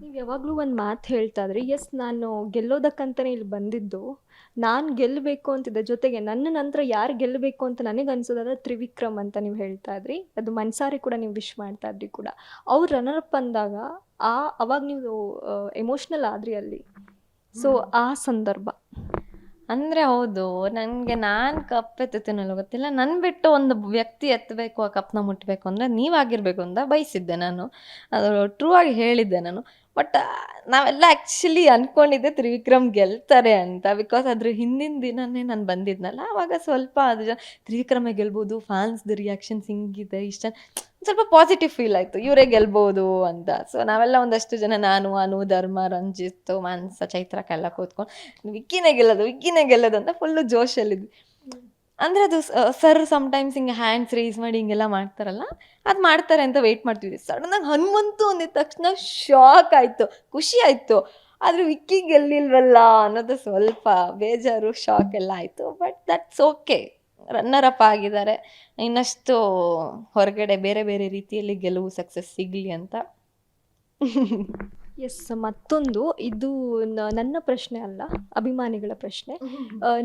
ನೀವು ಯಾವಾಗಲೂ ಒಂದು ಮಾತು ಹೇಳ್ತಾ ಇದ್ರಿ ಎಸ್ ನಾನು ಗೆಲ್ಲೋದಕ್ಕಂತಾನೆ ಇಲ್ಲಿ ಬಂದಿದ್ದು. ನಾನು ಗೆಲ್ಲಬೇಕು ಅಂತಿದ್ದೆ ಜೊತೆಗೆ ನನ್ನ ನಂತರ ಯಾರು ಗೆಲ್ಲಬೇಕು ಅಂತ ನನಗೆ ಅನ್ಸೋದಾದ್ರೆ ತ್ರಿವಿಕ್ರಮ್ ಅಂತ ನೀವು ಹೇಳ್ತಾ ಇದ್ರಿ. ಅದು ಮನ್ಸಾರಿ ಕೂಡ ನೀವು ವಿಶ್ ಮಾಡ್ತಾ ಇದ್ರಿ ಕೂಡ. ಅವ್ರು ಅಪ್ ಅಂದಾಗ ಆ, ಅವಾಗ ನೀವು ಎಮೋಷನಲ್ ಆದ್ರಿ ಅಲ್ಲಿ? ಸೊ ಆ ಸಂದರ್ಭ. ಅಂದ್ರೆ ಹೌದು, ನನಗೆ ನಾನು ಕಪ್ ಎತ್ತುತ್ತೀನಲ್ಲ ಗೊತ್ತಿಲ್ಲ. ನನ್ನ ಬಿಟ್ಟು ಒಂದು ವ್ಯಕ್ತಿ ಎತ್ತಬೇಕು ಆ ಕಪ್ನ ಮುಟ್ಟಬೇಕು ಅಂದರೆ ನೀವಾಗಿರಬೇಕು ಅಂತ ಬಯಸಿದ್ದೆ ನಾನು. ಅದು ಟ್ರೂ ಆಗಿ ಹೇಳಿದ್ದೆ ನಾನು. ಬಟ್ ನಾವೆಲ್ಲ ಆ್ಯಕ್ಚುಲಿ ಅಂದ್ಕೊಂಡಿದ್ದೆ ತ್ರಿವಿಕ್ರಮ್ ಗೆಲ್ತಾರೆ ಅಂತ ಬಿಕಾಸ್ ಅದ್ರ ಹಿಂದಿನ ದಿನನೇ ನಾನು ಬಂದಿದ್ನಲ್ಲ ಆವಾಗ ಸ್ವಲ್ಪ ಅದು ಜ- ತ್ರಿವಿಕ್ರಮೇ ಗೆಲ್ಬೋದು ಫ್ಯಾನ್ಸ್ದು ರಿಯಾಕ್ಷನ್ಸ್ ಹಿಂಗಿದೆ, ಇಷ್ಟ ಸ್ವಲ್ಪ ಪಾಸಿಟಿವ್ ಫೀಲ್ ಆಯಿತು, ಇವರೇ ಗೆಲ್ಬೋದು ಅಂತ. ಸೊ ನಾವೆಲ್ಲ ಒಂದಷ್ಟು ಜನ ನಾನು, ಅನು, ಧರ್ಮ, ರಂಜಿತ್, ಮಾನ್ಸ ಚೈತ್ರಕ್ಕೆಲ್ಲ ಕೂತ್ಕೊಂಡು, ವಿಕ್ಕಿನೇ ಗೆಲ್ಲೋದು ವಿಕ್ಕಿನೇ ಗೆಲ್ಲೋದು ಅಂತ ಫುಲ್ಲು ಜೋಶಲ್ಲಿದ್ವಿ ಅಂದರೆ ಅದು ಸರ್ ಸಮಟೈಮ್ಸ್ ಹಿಂಗೆ ಹ್ಯಾಂಡ್ಸ್ ರೇಸ್ ಮಾಡಿ ಹಿಂಗೆಲ್ಲ ಮಾಡ್ತಾರಲ್ಲ ಅದು ಮಾಡ್ತಾರೆ ಅಂತ ವೆಯ್ಟ್ ಮಾಡ್ತಿದ್ವಿ. ಸಡನ್ನಾಗಿ ಹನುಮಂತು ಅಂದಿದ ತಕ್ಷಣ ಶಾಕ್ ಆಯಿತು ಖುಷಿ ಆಯಿತು. ಆದರೆ ವಿಕ್ಕಿ ಗೆಲ್ಲಿಲ್ವಲ್ಲ ಅನ್ನೋದು ಸ್ವಲ್ಪ ಬೇಜಾರು ಶಾಕ್ ಎಲ್ಲ ಆಯಿತು. But that's okay runner up ಆಗಿದ್ದಾರೆ. ಇನ್ನಷ್ಟು ಹೊರಗಡೆ ಬೇರೆ ಬೇರೆ ರೀತಿಯಲ್ಲಿ ಗೆಲುವು ಸಕ್ಸಸ್ ಸಿಗಲಿ ಅಂತ. ಎಸ್ ಮತ್ತೊಂದು. ಇದು ನನ್ನ ಪ್ರಶ್ನೆ ಅಲ್ಲ ಅಭಿಮಾನಿಗಳ ಪ್ರಶ್ನೆ.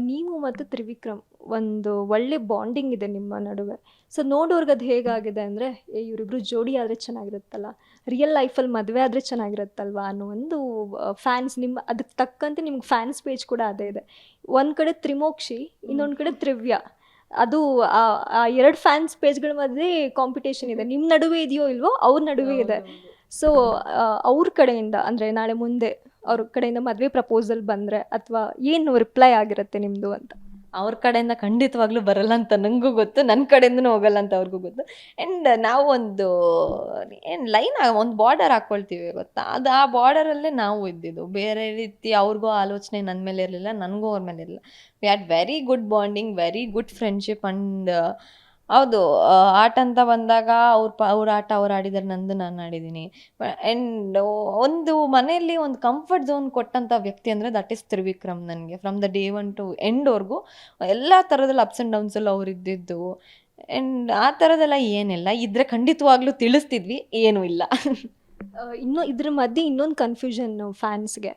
ನೀವು ಮತ್ತು ತ್ರಿವಿಕ್ರಮ್ ಒಂದು ಒಳ್ಳೆ ಬಾಂಡಿಂಗ್ ಇದೆ ನಿಮ್ಮ ನಡುವೆ. ಸೊ ನೋಡೋರ್ಗೆ ಅದು ಹೇಗಾಗಿದೆ ಅಂದರೆ, ಏ, ಇವರಿಬ್ರು ಜೋಡಿ ಆದರೆ ಚೆನ್ನಾಗಿರುತ್ತಲ್ಲ ರಿಯಲ್ ಲೈಫಲ್ಲಿ ಮದುವೆ ಆದರೆ ಚೆನ್ನಾಗಿರುತ್ತಲ್ವ ಅನ್ನೋ ಒಂದು ಫ್ಯಾನ್ಸ್ ನಿಮ್ಮ ಅದಕ್ಕೆ ತಕ್ಕಂತೆ ನಿಮ್ಗೆ ಫ್ಯಾನ್ಸ್ ಪೇಜ್ ಕೂಡ ಅದೇ ಇದೆ. ಒಂದು ಕಡೆ ತ್ರಿಮೋಕ್ಷಿ, ಇನ್ನೊಂದು ಕಡೆ ತ್ರಿವ್ಯ. ಅದು, ಆ- ಎರಡು ಫ್ಯಾನ್ಸ್ ಪೇಜ್ಗಳ ಮಧ್ಯೆ ಕಾಂಪಿಟೇಷನ್ ಇದೆ. ನಿಮ್ಮ ನಡುವೆ ಇದೆಯೋ ಇಲ್ವೋ ಅವ್ರ ನಡುವೆ ಇದೆ. ಸೊ ಅವ್ರ ಕಡೆಯಿಂದ, ಅಂದರೆ ನಾಳೆ ಮುಂದೆ ಅವ್ರ ಕಡೆಯಿಂದ ಮದುವೆ ಪ್ರಪೋಸಲ್ ಬಂದರೆ ಅಥವಾ ಏನು ರಿಪ್ಲೈ ಆಗಿರುತ್ತೆ ನಿಮ್ಮದು ಅಂತ? ಅವ್ರ ಕಡೆಯಿಂದ ಖಂಡಿತವಾಗ್ಲೂ ಬರಲ್ಲ ಅಂತ ನನಗೂ ಗೊತ್ತು ನನ್ನ ಕಡೆಯಿಂದನೂ ಹೋಗಲ್ಲ ಅಂತ ಅವ್ರಿಗೂ ಗೊತ್ತು. ಆ್ಯಂಡ್ ನಾವು ಒಂದು, ಏನು ಲೈನ್ ಒಂದು ಬಾರ್ಡರ್ ಹಾಕ್ಕೊಳ್ತೀವಿ ಗೊತ್ತಾ? ಅದು ಆ ಬಾರ್ಡರಲ್ಲೇ ನಾವು ಇದ್ದಿದ್ದು. ಬೇರೆ ರೀತಿ ಅವ್ರಿಗೂ ಆಲೋಚನೆ ನನ್ನ ಮೇಲೆ ಇರಲಿಲ್ಲ, ನನಗೂ ಅವ್ರ ಮೇಲೆ ಇರಲಿಲ್ಲ. We had very good bonding very good friendship and ಹೌದು ಆಟ ಅಂತ ಬಂದಾಗ ಅವ್ರ ಪ, ಅವ್ರ ಆಟ ಅವ್ರು ಆಡಿದ್ದಾರೆ ನಂದು ನಾನು ಆಡಿದ್ದೀನಿ. ಆ್ಯಂಡ್ ಒಂದು ಮನೆಯಲ್ಲಿ ಒಂದು ಕಂಫರ್ಟ್ ಝೋನ್ ಕೊಟ್ಟಂಥ ವ್ಯಕ್ತಿ ಅಂದರೆ ದಟ್ ಇಸ್ ತ್ರಿವಿಕ್ರಮ್ ನನಗೆ. From the day one to ಎಂಡ್ವರೆಗೂ ಎಲ್ಲ ಥರದಲ್ಲಿ ಅಪ್ಸ್ ಆ್ಯಂಡ್ ಡೌನ್ಸಲ್ಲಿ ಅವ್ರು ಇದ್ದಿದ್ದು. ಆ್ಯಂಡ್ ಆ ಥರದ್ದೆಲ್ಲ ಏನಿಲ್ಲ. ಇದ್ರೆ ಖಂಡಿತವಾಗ್ಲೂ ತಿಳಿಸ್ತಿದ್ವಿ, ಏನೂ ಇಲ್ಲ. ಇನ್ನು ಇದ್ರ ಮಧ್ಯೆ ಇನ್ನೊಂದು ಕನ್ಫ್ಯೂಷನ್ ಫ್ಯಾನ್ಸ್ಗೆ